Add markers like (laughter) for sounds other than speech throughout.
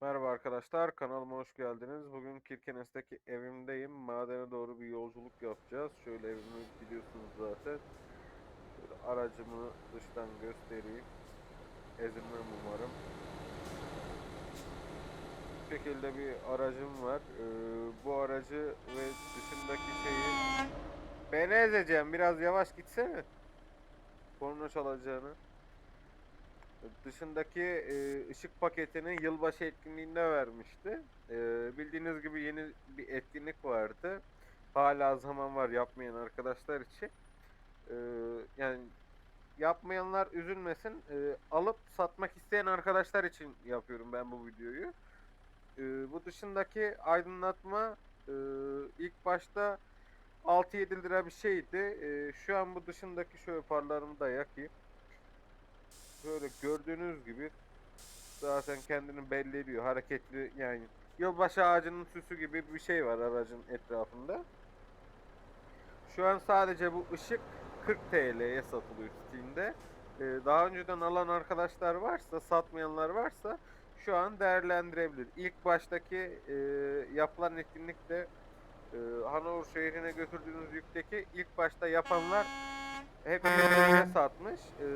Merhaba arkadaşlar, kanalıma hoş geldiniz. Bugün Kirkenes'teki evimdeyim. Madene doğru bir yolculuk yapacağız. Şöyle evimi biliyorsunuz zaten. Şöyle aracımı dıştan göstereyim. Ezilmem umarım. Bu şekilde bir aracım var. Ee, bu aracı ve dışındaki şeyi... Ben ezeceğim, biraz yavaş gitsene. Korna çalacağını. Dışındaki e, ışık paketini yılbaşı etkinliğinde vermişti. E, bildiğiniz gibi yeni bir etkinlik vardı. Hala zaman var yapmayan arkadaşlar için. E, yani yapmayanlar üzülmesin. E, alıp satmak isteyen arkadaşlar için yapıyorum ben bu videoyu. E, bu dışındaki aydınlatma e, ilk başta 6-7 lira bir şeydi. E, şu an bu dışındaki şöyle farlarımı da yakayım. Böyle gördüğünüz gibi zaten kendini belli ediyor. Hareketli yani yılbaşı ağacının süsü gibi bir şey var aracın etrafında. Şu an sadece bu ışık 40 TL'ye satılıyor Steam'de. Ee, daha önceden alan arkadaşlar varsa, satmayanlar varsa şu an değerlendirebilir. İlk baştaki e, yapılan etkinlikte e, Hanover şehrine götürdüğünüz yükteki ilk başta yapanlar hep (laughs) satmış. E,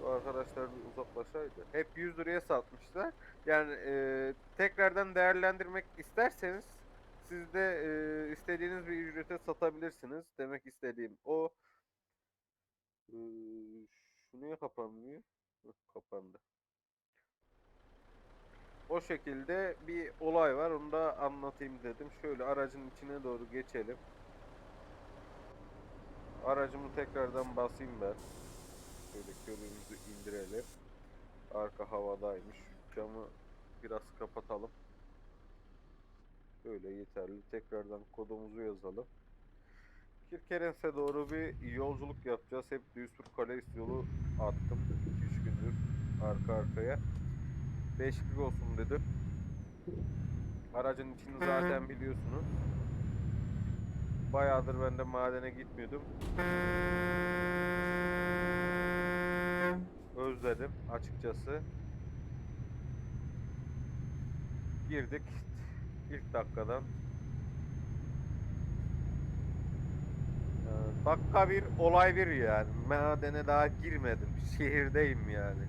bu arkadaşlar bir uzaklaşaydı. Hep 100 liraya satmışlar. Yani e, tekrardan değerlendirmek isterseniz siz de e, istediğiniz bir ücrete satabilirsiniz. Demek istediğim o. E, şu kapanmıyor? Kapandı. O şekilde bir olay var. Onu da anlatayım dedim. Şöyle aracın içine doğru geçelim. Aracımı tekrardan basayım ben. Şöyle körüğümüzü indirelim. Arka havadaymış. Camı biraz kapatalım. Böyle yeterli. Tekrardan kodumuzu yazalım. Kirkenes'e doğru bir yolculuk yapacağız. Hep Duisburg Kaleis yolu attım. 2-3 gündür arka arkaya. Değişiklik olsun dedim. Aracın içini zaten biliyorsunuz. Bayağıdır ben de madene gitmiyordum. Özledim açıkçası. Girdik ilk dakikadan. Ee, dakika bir olay bir yani. Madene daha girmedim. (laughs) Şehirdeyim yani.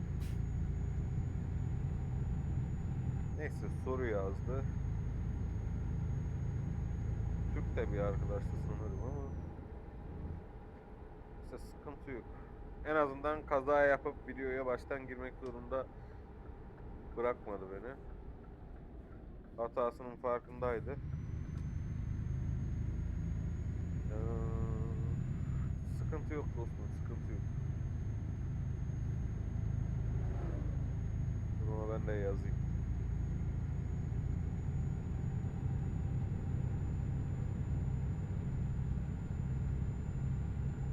Neyse soru yazdı. Türk de bir arkadaştı sanırım ama. İşte sıkıntı yok. En azından kaza yapıp videoya baştan girmek zorunda bırakmadı beni. Hatasının farkındaydı. Ee, sıkıntı yok dostum, sıkıntı yok. Ona ben de yazayım.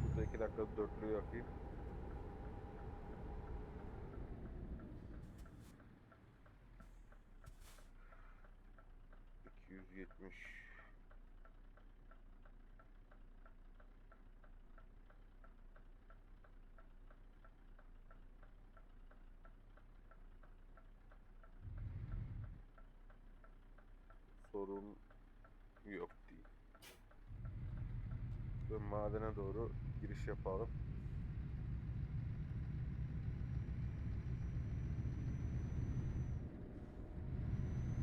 Burada iki dakika dörtlüğü yakayım. Yetmiş. Sorun yok değil. Ve madene doğru giriş yapalım.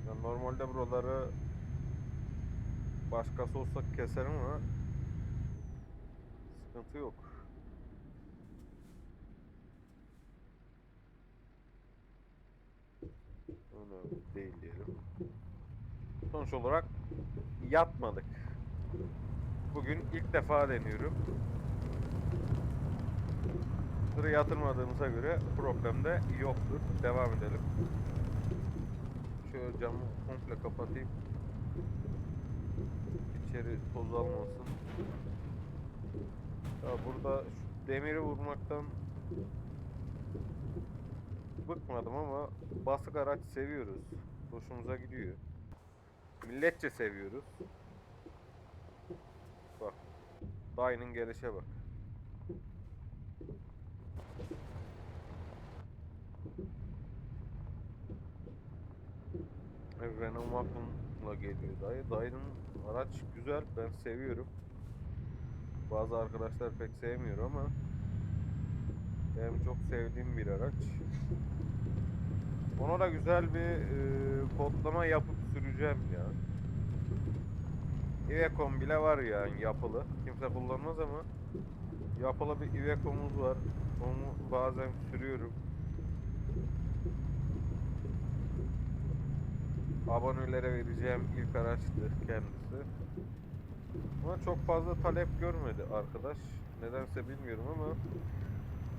Ya normalde buraları başkası olsa keserim ama sıkıntı yok. Önemli değil diyelim. Sonuç olarak yatmadık. Bugün ilk defa deniyorum. Tırı yatırmadığımıza göre problem de yoktur. Devam edelim. Şöyle camı komple kapatayım. İçeri toz almasın. Ya burada şu demiri vurmaktan bıkmadım ama basık araç seviyoruz. Hoşumuza gidiyor. Milletçe seviyoruz. Bak. Dayının gelişe bak. Renault Magnum'la geliyor dayı. Dayının araç güzel. Ben seviyorum. Bazı arkadaşlar pek sevmiyor ama benim çok sevdiğim bir araç. Ona da güzel bir e, kodlama yapıp süreceğim ya. Iveco'm bile var yani yapılı. Kimse kullanmaz ama yapılı bir Iveco'muz var. Onu bazen sürüyorum. Abonelere vereceğim ilk araçtı kendisi. Ama çok fazla talep görmedi arkadaş. Nedense bilmiyorum ama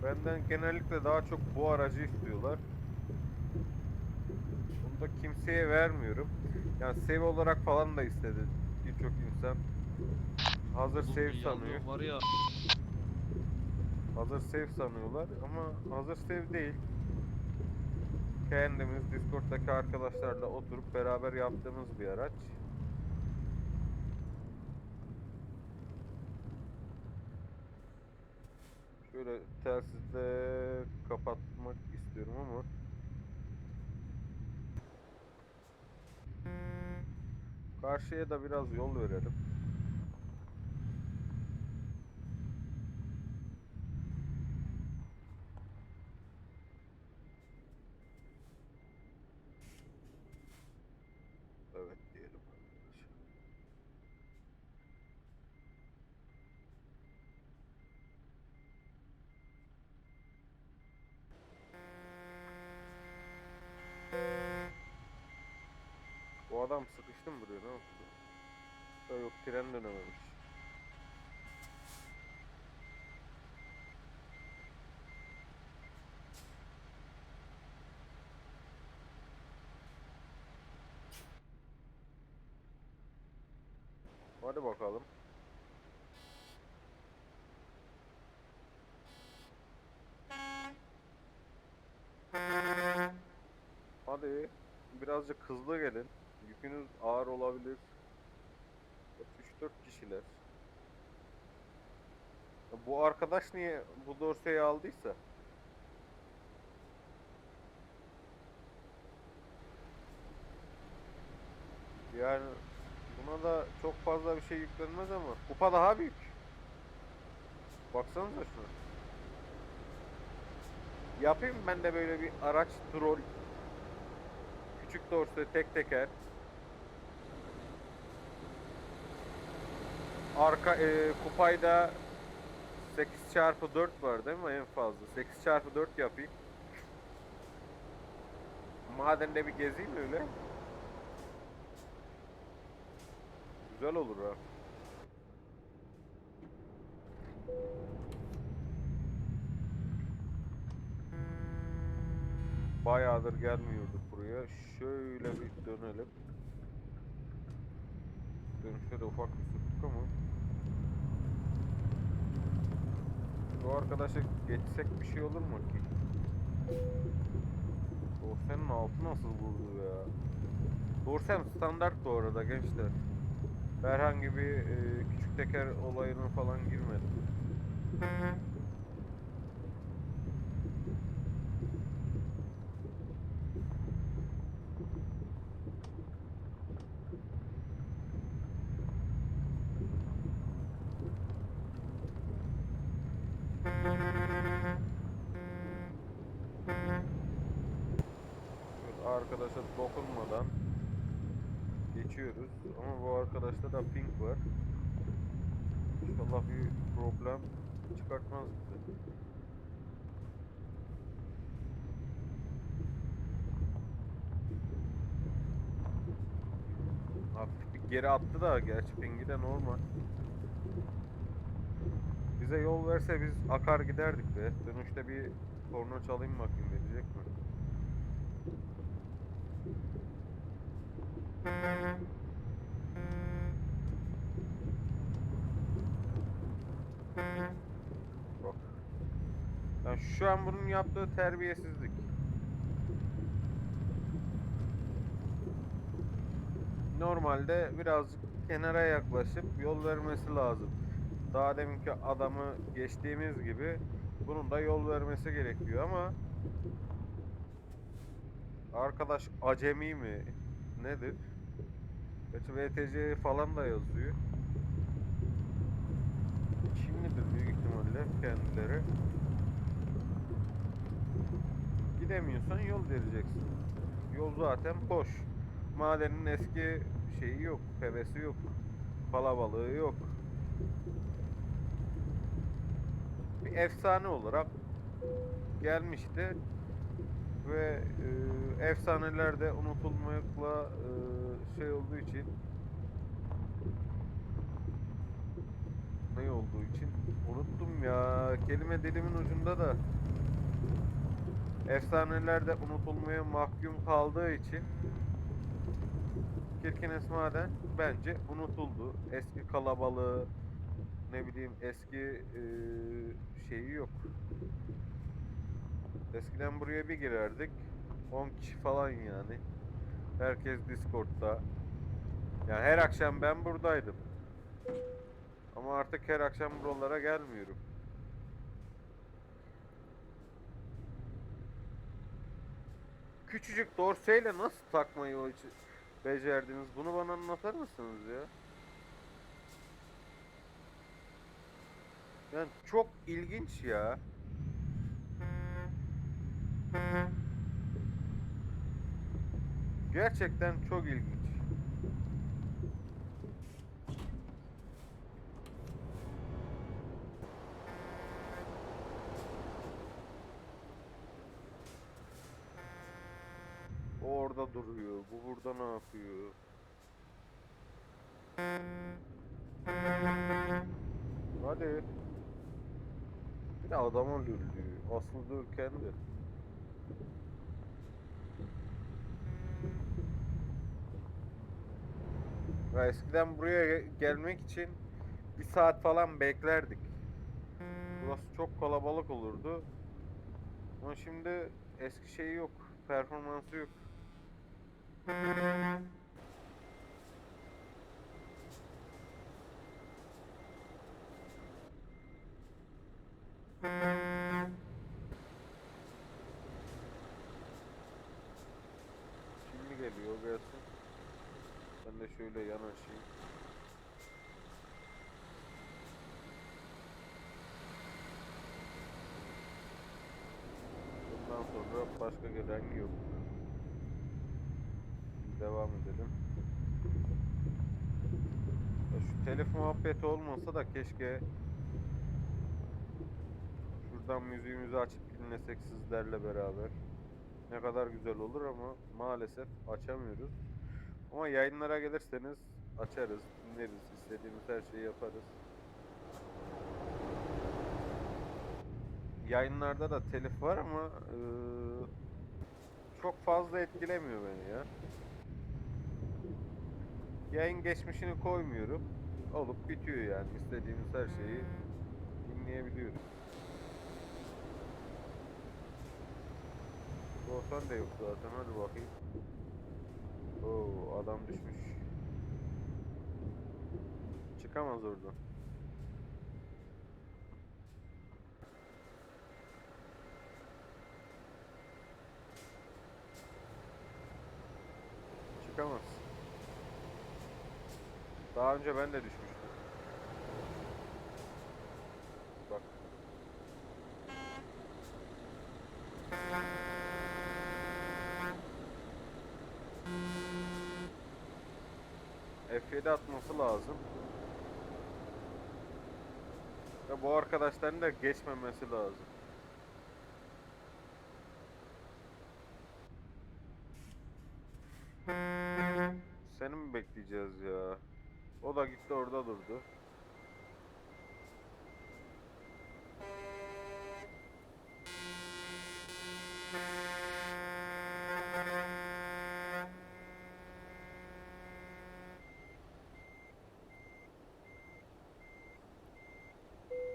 benden genellikle daha çok bu aracı istiyorlar. Bunu da kimseye vermiyorum. Yani save olarak falan da istedi birçok insan. Hazır yalan sanıyor. Var ya. Hazır save sanıyorlar ama hazır save değil. Kendimiz Discord'daki arkadaşlarla oturup beraber yaptığımız bir araç. Şöyle telsizde kapatmak istiyorum ama Karşıya da biraz yol verelim. Evet diyelim arkadaşlar. Bu adam sıkıştı mı buraya ne yaptı? Ha yok tren dönememiş. Hadi bakalım. Hadi birazcık hızlı gelin. Yükünüz ağır olabilir. 3-4 kişiler. Bu arkadaş niye bu dorseyi aldıysa? Yani buna da çok fazla bir şey yüklenmez ama kupa daha büyük. Baksanıza şuna. Yapayım ben de böyle bir araç troll. Küçük dorse tek teker. Arka e, kupayda 8 çarpı 4 var değil mi en fazla? 8 çarpı 4 yapayım. Madende bir gezeyim öyle. Güzel olur ha. Bayağıdır gelmiyorduk buraya. Şöyle bir dönelim. Dönüşte de ufak bir sürttük ama. Bu arkadaşa geçsek bir şey olur mu ki? Dorsen'in altı nasıl vurdu ya? Dorsen standart bu arada gençler. Herhangi bir e, küçük teker olayına falan girmedi. Şöyle arkadaşa dokunmadan geçiyoruz. Ama bu arkadaşta da ping var. İnşallah bir problem çıkartmaz bize. Hafif bir geri attı da gerçi pingi de normal. Bize yol verse biz akar giderdik be. Dönüşte bir korna çalayım bakayım verecek mi? Bak. Yani şu an bunun yaptığı terbiyesizlik. Normalde birazcık kenara yaklaşıp yol vermesi lazım. Daha deminki adamı geçtiğimiz gibi bunun da yol vermesi gerekiyor ama arkadaş acemi mi nedir? Gerçi VTC falan da yazıyor. Çinlidir büyük ihtimalle kendileri. Gidemiyorsan yol vereceksin. Yol zaten boş. Madenin eski şeyi yok, pevesi yok. Kalabalığı yok. Bir efsane olarak gelmişti ve e, efsaneler de unutulmakla e, şey olduğu için ne olduğu için unuttum ya kelime dilimin ucunda da efsaneler de unutulmaya mahkum kaldığı için Kirkenes Maden bence unutuldu. Eski kalabalığı ne bileyim eski şeyi yok. Eskiden buraya bir girerdik. 10 kişi falan yani. Herkes Discord'da. Yani her akşam ben buradaydım. Ama artık her akşam buralara gelmiyorum. Küçücük dorseyle nasıl takmayı o becerdiniz? Bunu bana anlatır mısınız ya? Yani çok ilginç ya. Gerçekten çok ilginç. O orada duruyor. Bu burada ne yapıyor? Hadi. Bir de adamı öldürüyor. Aslı dururken de. Ya eskiden buraya ge- gelmek için bir saat falan beklerdik. Burası çok kalabalık olurdu. Ama şimdi eski şeyi yok. Performansı yok. Şimdi geliyor gelsin. De şöyle yanaşayım. Bundan sonra başka gelen yok. Devam edelim. Ya şu telif muhabbeti olmasa da keşke şuradan müziğimizi açıp dinlesek sizlerle beraber. Ne kadar güzel olur ama maalesef açamıyoruz. Ama yayınlara gelirseniz açarız, dinleriz, istediğimiz her şeyi yaparız. Yayınlarda da telif var ama eee, çok fazla etkilemiyor beni ya. Yayın geçmişini koymuyorum. Olup bitiyor yani. istediğimiz her şeyi dinleyebiliyoruz. Korsan da yok zaten. Hadi bakayım. Oo adam düşmüş. Çıkamaz oradan. Çıkamaz. Daha önce ben de düşmüştüm. Bak. F7 atması lazım. Ve bu arkadaşların da geçmemesi lazım. Seni mi bekleyeceğiz ya? O da gitti orada durdu.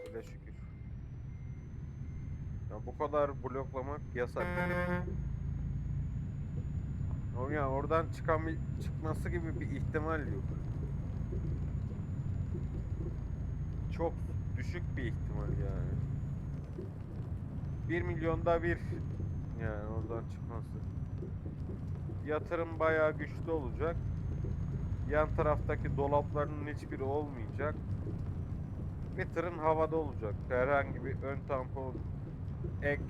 Öyle şükür. Ya bu kadar bloklamak yasak. O ya oradan çıkan çıkması gibi bir ihtimal yok. Çok düşük bir ihtimal yani. 1 milyonda bir yani oradan çıkması. Yatırım bayağı güçlü olacak. Yan taraftaki dolapların hiçbiri olmayacak. Ve tırın havada olacak. Herhangi bir ön tampon, ek,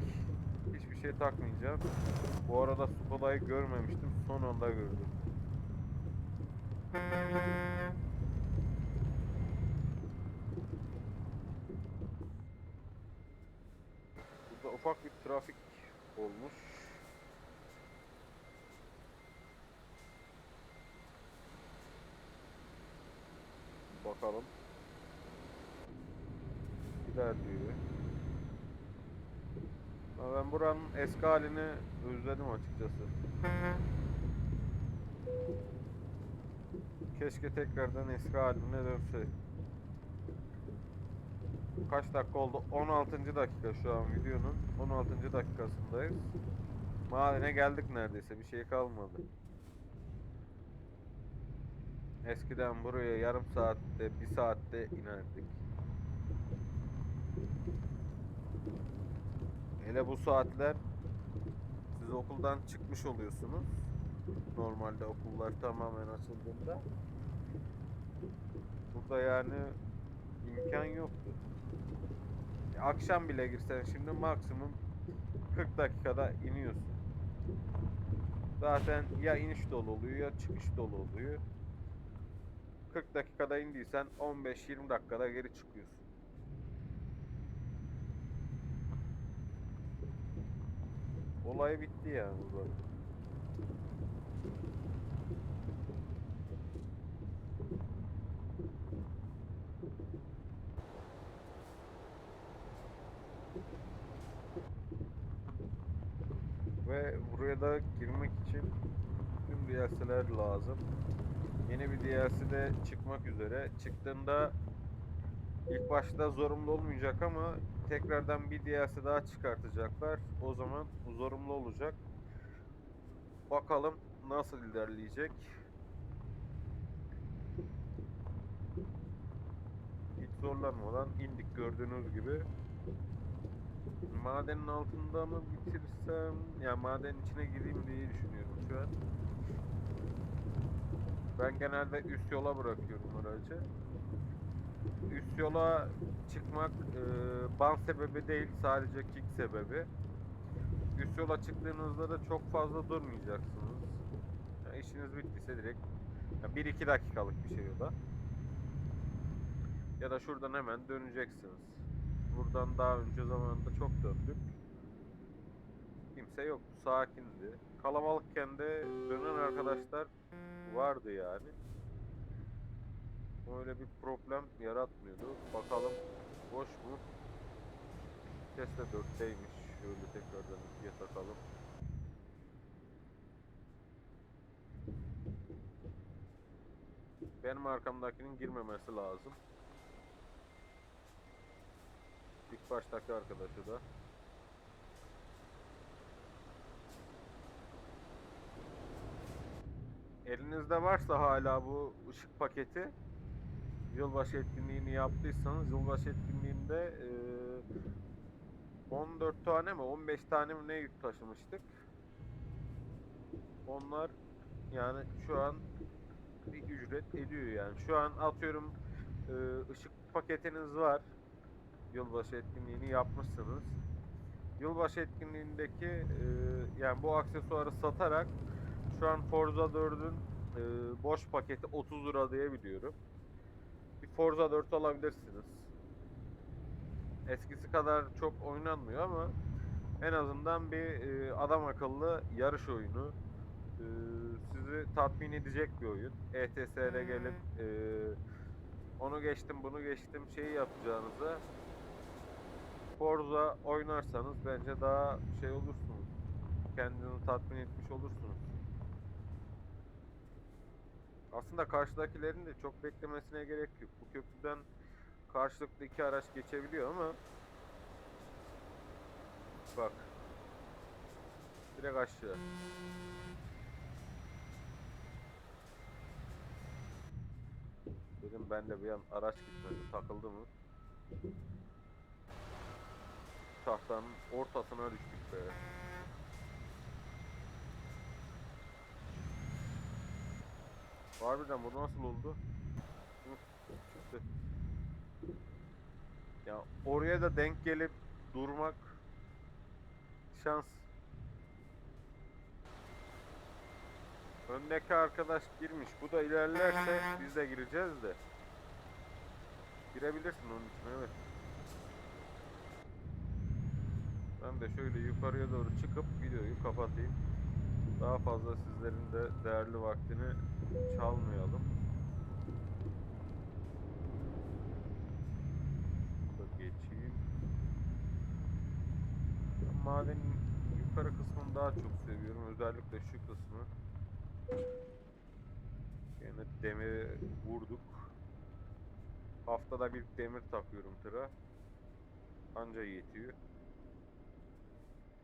hiçbir şey takmayacağım. Bu arada Skoda'yı görmemiştim. Son anda gördüm. Burada ufak bir trafik olmuş. Bakalım. İlerliyor. Ama ben buranın eski halini özledim açıkçası. Keşke tekrardan eski haline dönse. Kaç dakika oldu? 16. dakika şu an videonun. 16. dakikasındayız. Madene geldik neredeyse. Bir şey kalmadı. Eskiden buraya yarım saatte, bir saatte inerdik. Hele bu saatler siz okuldan çıkmış oluyorsunuz. Normalde okullar tamamen açıldığında. Burada yani imkan yoktu. Ya Akşam bile girsen şimdi maksimum 40 dakikada iniyorsun. Zaten ya iniş dolu oluyor ya çıkış dolu oluyor. 40 dakikada indiysen 15-20 dakikada geri çıkıyorsun. Olay bitti yani burada. Ve buraya da girmek için tüm DLC'ler lazım. Yeni bir DLC de çıkmak üzere. Çıktığında ilk başta zorunlu olmayacak ama tekrardan bir DLC daha çıkartacaklar. O zaman zorunlu olacak. Bakalım nasıl ilerleyecek. Hiç zorlanmadan indik gördüğünüz gibi. Madenin altında mı bitirsem, ya madenin içine gireyim diye düşünüyorum şu an. Ben genelde üst yola bırakıyorum aracı. Üst yola çıkmak e, ban sebebi değil, sadece kick sebebi. Üst yola çıktığınızda da çok fazla durmayacaksınız. Yani işiniz bittiyse direkt 1-2 dakikalık bir şey o da. Ya da şuradan hemen döneceksiniz. Buradan daha önce zamanında çok döndük. Kimse yok, sakindi. Kalabalıkken de dönen arkadaşlar vardı yani. Öyle bir problem yaratmıyordu. Bakalım boş mu? Tesla 4'teymiş. Şöyle tekrardan ikiye takalım. Benim arkamdakinin girmemesi lazım. İlk baştaki arkadaşı da. Elinizde varsa hala bu ışık paketi yılbaşı etkinliğini yaptıysanız yılbaşı etkinliğinde eee 14 tane mi 15 tane mi ne yük taşımıştık. Onlar yani şu an bir ücret ediyor yani. Şu an atıyorum eee, ışık paketiniz var. Yılbaşı etkinliğini yapmışsınız. Yılbaşı etkinliğindeki eee, yani bu aksesuarı satarak şu an Forza 4'ün eee, boş paketi 30 lira diye biliyorum. Bir Forza 4 alabilirsiniz. Eskisi kadar çok oynanmıyor ama en azından bir eee, adam akıllı yarış oyunu. Eee, sizi tatmin edecek bir oyun. ETS'de gelip eee, onu geçtim bunu geçtim şeyi yapacağınıza Forza oynarsanız bence daha şey olursunuz. Kendinizi tatmin etmiş olursunuz. Aslında karşıdakilerin de çok beklemesine gerek yok. Bu köprüden karşılıklı iki araç geçebiliyor ama bak direkt aşağı. Dedim ben de bir an araç gitmedi takıldı mı? Tahtanın ortasına düştük be. Harbiden bu nasıl oldu? Ya oraya da denk gelip durmak şans. Öndeki arkadaş girmiş. Bu da ilerlerse (laughs) biz de gireceğiz de. Girebilirsin onun için evet. Ben de şöyle yukarıya doğru çıkıp videoyu kapatayım. Daha fazla sizlerin de değerli vaktini çalmayalım. Burada geçeyim. Ben madenin yukarı kısmını daha çok seviyorum. Özellikle şu kısmı. Yine demiri vurduk. Haftada bir demir takıyorum tıra. Anca yetiyor.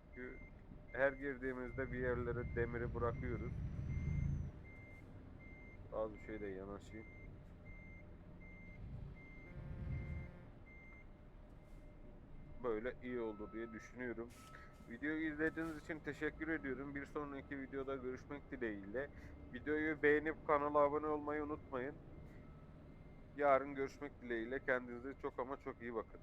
Çünkü her girdiğimizde bir yerlere demiri bırakıyoruz. Az bir şeyle yanaşayım. Böyle iyi olur diye düşünüyorum. Videoyu izlediğiniz için teşekkür ediyorum. Bir sonraki videoda görüşmek dileğiyle. Videoyu beğenip kanala abone olmayı unutmayın. Yarın görüşmek dileğiyle. Kendinize çok ama çok iyi bakın.